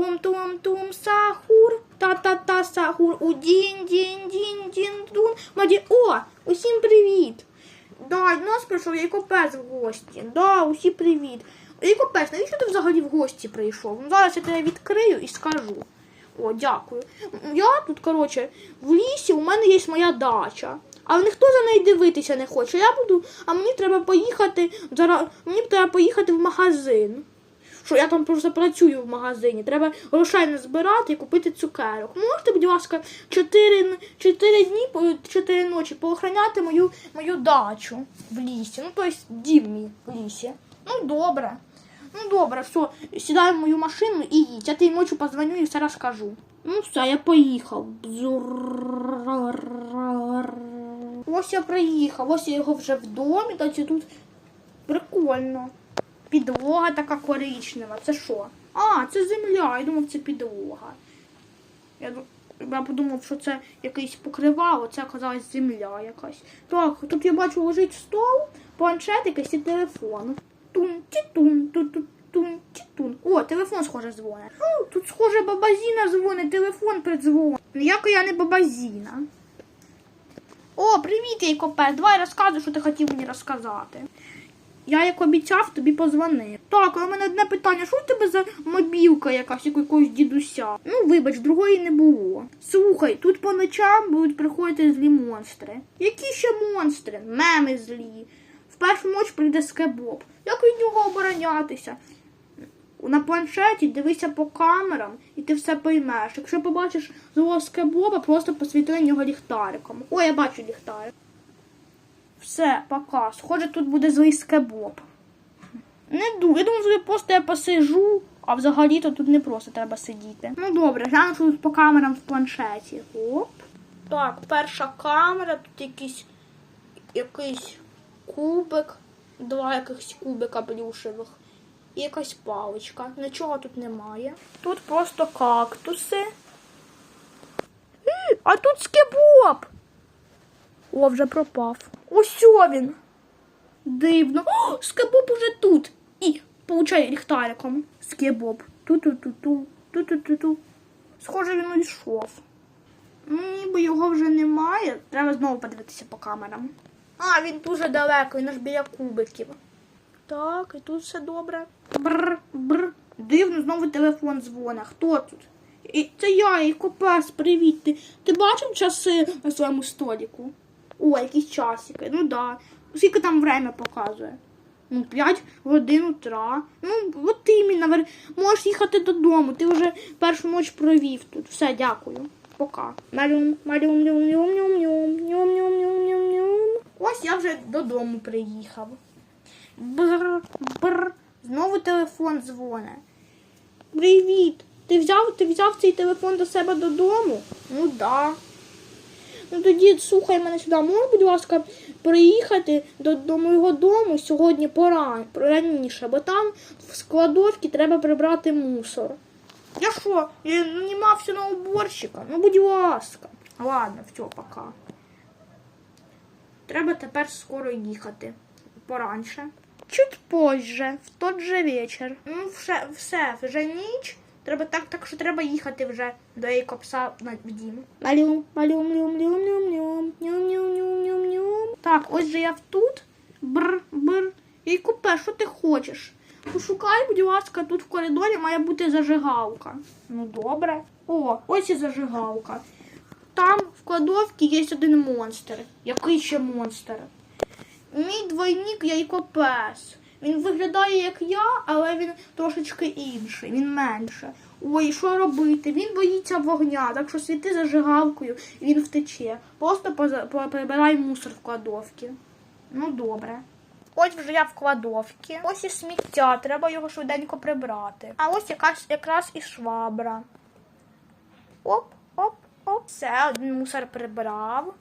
Тум-тум-тум сахур. Та-та-та сахур. У дінь дінь дінь дун. Маді. О, усім привіт. Да, нас прийшов Яйкопес в гості. Да, усі привіт. Яйкопес, навіщо ти взагалі в гості прийшов? Ну, зараз я тебе відкрию і скажу. О, дякую. Я тут, коротше, в лісі у мене є моя дача. Але ніхто за неї дивитися не хоче. Я буду, а мені треба поїхати зараз. Мені треба поїхати в магазин. Що я там просто працюю в магазині. Треба грошей не збирати і купити цукерок. Можете, будь ласка, 4, 4 дні, по- 4 ночі поохраняти мою, мою дачу в лісі. Ну, тобто дім мій в лісі. Ну, добре. Ну добре, все, сідай в мою машину і їдь. Я тобі ночі позвоню і все розкажу. Ну все, я поїхав. Ось я приїхав, ось я його вже в домі, та тут прикольно. Підлога така коричнева. Це що? А, це земля. Я думав, це підлога. Я, я подумав, що це якийсь покривало, це оказалась земля якась. Так, тут я бачу лежить стол, планшет якийсь і телефон. Тун ті тун тун тун тун ті тун. О, телефон схоже дзвонить. Тут схоже бабазіна дзвонить, телефон придзвонить. Ніяка я не бабазіна. О, привіт, Ейкопе. Давай розказуй, що ти хотів мені розказати. Я, як обіцяв, тобі позвонив. Так, у мене одне питання: що у тебе за мобілка якась як якогось дідуся? Ну, вибач, другої не було. Слухай, тут по ночам будуть приходити злі монстри. Які ще монстри? Меми злі. В першу ніч прийде скебоб. Як від нього оборонятися? На планшеті дивися по камерам, і ти все поймеш. Якщо побачиш злого скебоба, просто посвіти на нього ліхтариком. О, я бачу ліхтарик. Все, пока. Схоже, тут буде злий скебоб. Не ду. Я думаю, що просто я посижу, а взагалі-то тут не просто треба сидіти. Ну добре, гляну тут по камерам в планшеті. Оп. Так, перша камера, тут якийсь якийсь кубик, два якихось кубика плюшевих. І якась паличка. Нічого тут немає. Тут просто кактуси. А тут скебоб! О, вже пропав. Ось він. Дивно. О, скебоб уже тут. І получає ліхтариком. Скебоб. Ту-ту-ту-ту. Ту-ту-ту-ту. Схоже, він уйшов. Ну, ніби його вже немає. Треба знову подивитися по камерам. А, він дуже далеко, він аж біля кубиків. Так, і тут все добре. Бр, бр. Дивно, знову телефон дзвонить. Хто тут? І це я, і Копес, привіт. Ти, ти бачив часи на своєму століку? О, якісь часики. Ну да. Скільки там время показує? Ну, 5 годин утра. Ну, от іменно, можеш їхати додому. Ти вже першу ніч провів тут. Все, дякую. Пока. Малюм, малюм, нюм, нюм, нюм, нюм, нюм, нюм, нюм, нюм, нюм. Ось я вже додому приїхав. Бр, бр. Знову телефон дзвоне. Привіт. Ти взяв, ти взяв цей телефон до себе додому? Ну да. Ну тоді слухай мене сюди. Можеш, будь ласка, приїхати до, до моєго дому сьогодні поран, раніше, бо там в складовці треба прибрати мусор. Я що, я нанімався на уборщика? Ну, будь ласка. Ладно, все, пока. Треба тепер скоро їхати. Пораньше. Чуть позже, в тот же вечір. Ну, все, все, вже ніч. Треба так, так що треба їхати вже до Ейкопса на дім. Малюм, малюм, люм, люм, люм, люм, нюм, нюм, нюм, нюм, нюм. Так, ось же я тут. Бр, бр. Ейкопе, що ти хочеш? Пошукай, будь ласка, тут в коридорі має бути зажигалка. Ну, добре. О, ось і зажигалка. Там в кладовці є один монстр. Який ще монстр? Мій двойник Яйкопес. Він виглядає як я, але він трошечки інший, він менше. Ой, що робити? Він боїться вогня, так що світи зажигалкою, і він втече. Просто прибирай мусор в кладовці. Ну, добре. Ось вже я в кладовці. Ось і сміття, треба його швиденько прибрати. А ось якась якраз і швабра. Оп, оп, оп. Все, один мусор прибрав.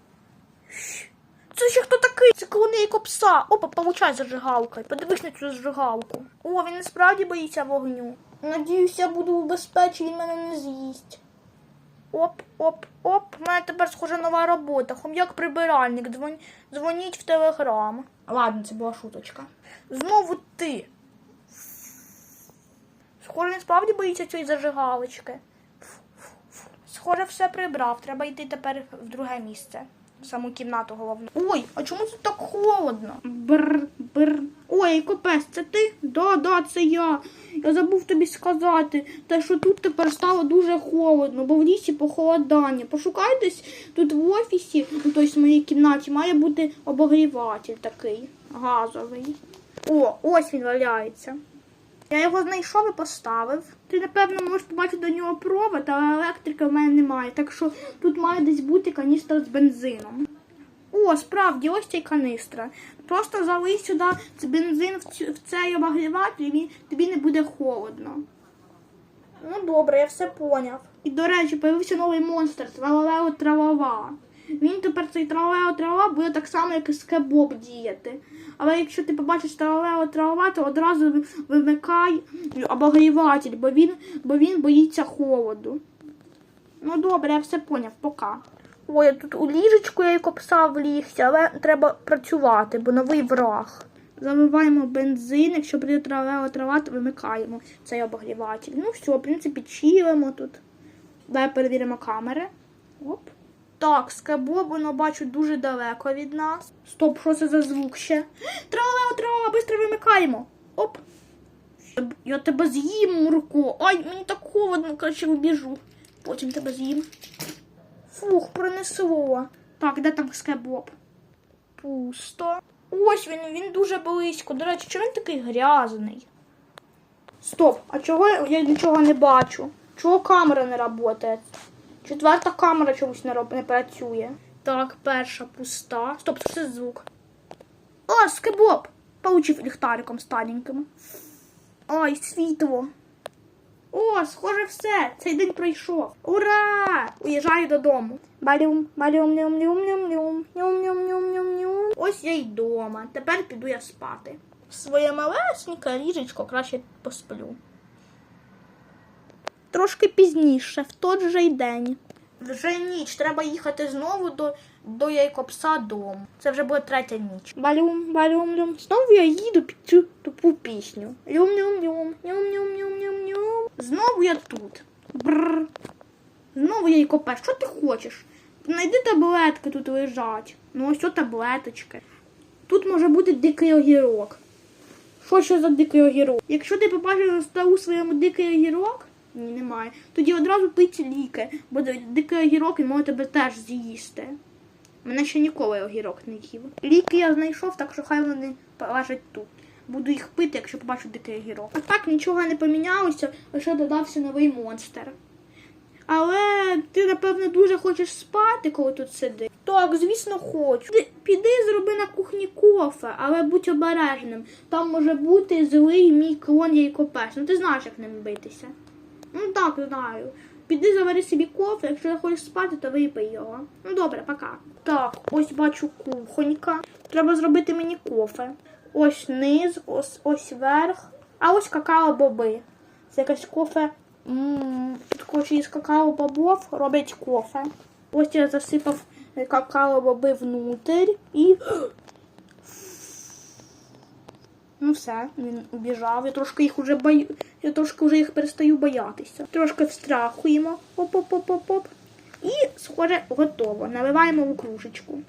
Це ще хто такий? Це колоней копса. Опа, получай зажигалка. Подивись на цю зажигалку. О, він насправді боїться вогню. Надіюся, я буду в безпеці, він мене не з'їсть. Оп, оп, оп. У мене тепер схожа нова робота. Хом'як прибиральник. Дзвон... Дзвоніть в телеграм. Ладно, це була шуточка. Знову ти. Схоже, він справді боїться цієї зажигалочки. Схоже, все прибрав. Треба йти тепер в друге місце. Саму кімнату головну. Ой, а чому тут так холодно? Бр, бр. Ой, копець, це ти? Да, да, це я. Я забув тобі сказати, те, що тут тепер стало дуже холодно, бо в лісі похолодання. Пошукай десь тут в офісі, ну, тобто в моїй кімнаті, має бути обогріватель такий газовий. О, ось він валяється. Я його знайшов і поставив. Ти, напевно, можеш побачити до нього провод, але електрики в мене немає. Так що тут має десь бути каністра з бензином. О, справді, ось цей канистра. Просто залий сюди бензин в, цей обогріватель, і тобі не буде холодно. Ну добре, я все поняв. І до речі, появився новий монстр Тралалео Тралава. Він тепер цей Тралалео Тралава буде так само, як і Скебоб діяти. Але якщо ти побачиш Тралалео Тралава, то одразу вимикай обогріватель, бо він, бо він боїться холоду. Ну добре, я все поняв, пока. Ой, я тут у ліжечку я копсав влігся, але треба працювати, бо новий враг. Заливаємо бензин, якщо прийде трава трава, то вимикаємо цей обогріватель. Ну все, в принципі, чилимо тут. Давай перевіримо камери. Оп. Так, скабо, воно бачу дуже далеко від нас. Стоп, що це за звук ще? Трава, трава, швидко вимикаємо. Оп. Я тебе з'їм, Мурко. Ай, мені так холодно, краще вибіжу. Потім тебе з'їм. Фух, пронесло. Так, де там скебоб? Пусто. Ось він, він дуже близько. До речі, чому він такий грязний? Стоп, а чого я нічого не бачу? Чого камера не працює? Четверта камера чомусь не, роб- не працює. Так, перша пуста. Стоп, це звук? О, скебоб! Получив ліхтариком стареньким. Ой, світло. О, схоже, все. Цей день пройшов. Ура! Уїжджаю додому. Балюм, балюм, нюм, нюм, нюм, нюм, нюм, нюм, нюм, нюм, нюм. Ось я й дома. Тепер піду я спати. В своє малесеньке ліжечко краще посплю. Трошки пізніше, в той же й день. Вже ніч, треба їхати знову до, до Яйкопса дому. Це вже буде третя ніч. Балюм, балюм, люм. Знову я їду під цю тупу пісню. Люм, люм, люм, люм, люм, люм, люм, люм. Знову я тут. Бррр. Знову Яйкопе, що ти хочеш? Знайди таблетки тут лежать. Ну ось о таблеточки. Тут може бути дикий огірок. Що ще за дикий огірок? Якщо ти побачиш на столу своєму дикий огірок, ні, немає, тоді одразу пить ліки, бо дикий огірок він може тебе теж з'їсти. Мене ще ніколи огірок не їв. Ліки я знайшов, так що хай вони лежать тут. Буду їх пити, якщо побачу дикий огірок. А так нічого не помінялося, лише додався новий монстр. Але ти, напевно, дуже хочеш спати, коли тут сидиш. Так, звісно, хочу. Піди зроби на кухні кофе, але будь обережним. Там може бути злий мій клон Яйкопеш. Ну ти знаєш, як ним битися. Ну так, знаю. Піди завари собі кофе, якщо хочеш спати, то випий його. Ну добре, пока. Так, ось бачу кухонька. Треба зробити мені кофе. Ось низ, ось ось верх, а ось какао-боби. Це якась кофе. Тут із какао-бобов роблять кофе. Ось я засипав какао-боби внутрь і. Ну все, він убіжав. Я трошки їх уже бою. Я трошки вже їх перестаю боятися. Трошки встрахуємо. Оп-оп-оп-оп-оп. І, схоже, готово. Наливаємо у кружечку.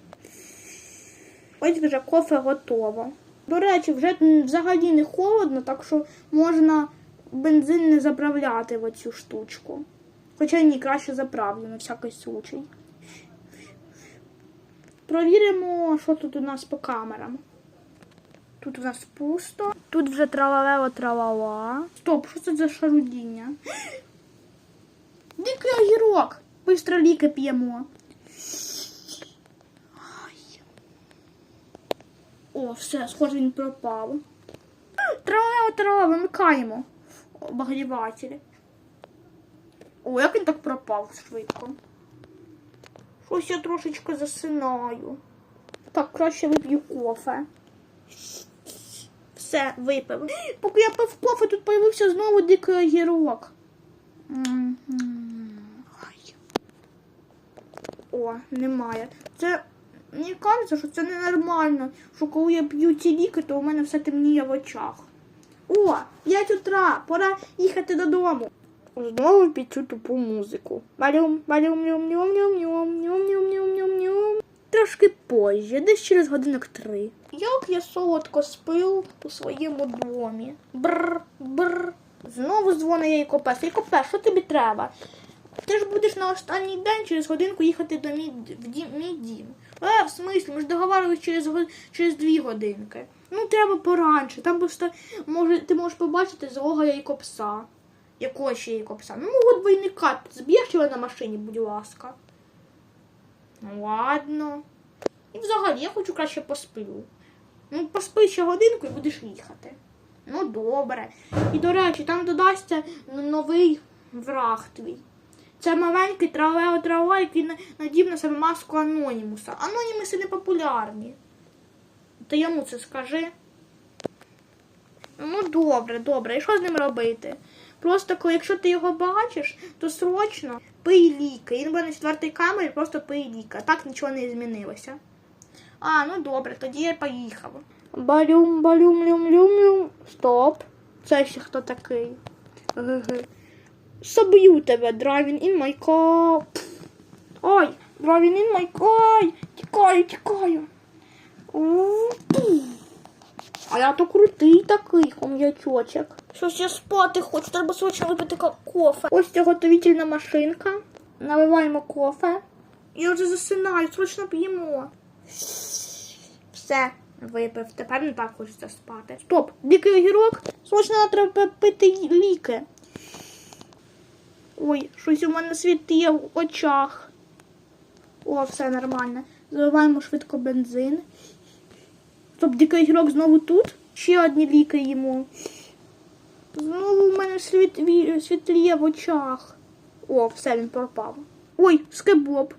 Ось вже кофе готово. До речі, вже взагалі не холодно, так що можна бензин не заправляти в оцю штучку. Хоча ні, краще заправлю на всякий случай. Провіримо, що тут у нас по камерам. Тут у нас пусто. Тут вже тралалео тралала. Стоп, що це за шарудіння? Дикий огірок. Бистро ліки п'ємо. О, все, схоже, він пропав. Тралалео тралала, вимикаємо. Обогрівателі. О, як він так пропав швидко. Щось я трошечки засинаю. Так, краще вип'ю кофе. Все, випив. Поки я пив кофе, тут появився знову дикий огірок. О, немає. Це мені кажеться, що це ненормально, що коли я п'ю ці ліки, то у мене все темніє в очах. О, 5 утра, пора їхати додому. Знову під цю тупу музику. Трошки позже, десь через годинок три. Як я солодко спив у своєму домі. Бр, бр. Знову дзвонить Яйкопес. Яйкопес, що тобі треба? Ти ж будеш на останній день через годинку їхати до мій, в дім, мій дім. Е, в смислі, ми ж договарювалися через, через дві годинки. Ну, треба поранше. Там просто може, ти можеш побачити злого яйкопса. Якого ще яйкопса? Ну, мого двойника. Зб'єш його на машині, будь ласка. Ну, ладно. І взагалі, я хочу краще посплю. Ну, поспи ще годинку і будеш їхати. Ну, добре. І, до речі, там додасться новий враг твій. Це маленький тралео трава, який на- надів на себе маску анонімуса. Анонімуси не популярні. Ти йому це скажи. Ну, добре, добре. І що з ним робити? Просто коли, якщо ти його бачиш, то срочно пий ліки. Він буде на четвертій камері, просто пий ліки. Так нічого не змінилося. А, ну добре, тоді я поїхав. Балюм, балюм, люм, люм, люм. Стоп. Це ще хто такий? Соб'ю тебе, driving in my car. Ой, driving in my car. Тікаю, тікаю. А я то крутий такий хом'ячочок. Щось я спати хочу, треба срочно випити кофе. Ось ця готовительна машинка. Наливаємо кофе. Я вже засинаю, срочно п'ємо. Все, випив. Тепер не так хочеться спати. Стоп, дикий огірок. Срочно треба пити ліки. Ой, щось у мене світає в очах. О, все нормально. Заливаємо швидко бензин. Стоп, дикий гірок знову тут. Ще одні ліки йому. Знову в мене світ, світліє в очах. О, все, він пропав. Ой, скебоб.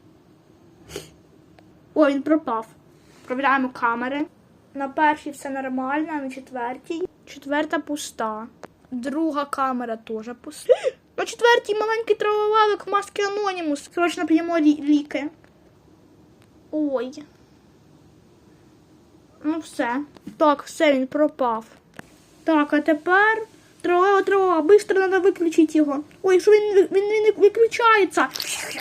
О, він пропав. Провіряємо камери. На першій все нормально, а на четвертій. Четверта пуста. Друга камера теж пуста. На четвертій маленький травовелик в маски Анонімус. Срочно п'ємо лі- ліки. Ой. Ну все. Так, все, він пропав. Так, а тепер трава, трава, быстро треба виключити його. Ой, що він, він, він не виключається.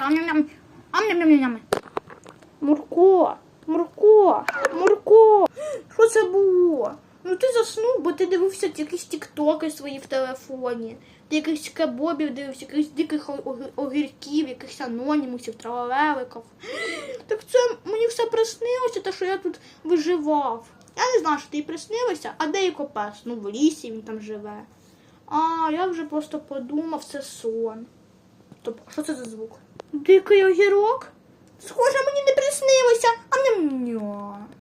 Ам-ням-ням. Ам-ням-ням-ням. Мурко, Мурко, Мурко. Що це було? Ну ти заснув, бо ти дивився якісь тіктоки свої в телефоні. Ти якихось кебобів дивився, якихось диких огірків, якихось анонімусів, травеликів. Так це мені все приснилося, те, що я тут виживав. Я не знаю, що тобі приснилося, а де Якопес? Ну, в лісі він там живе. А, я вже просто подумав, це сон. Тобто, що це за звук? Дикий огірок? Схоже, мені не приснилося. А ням-ням.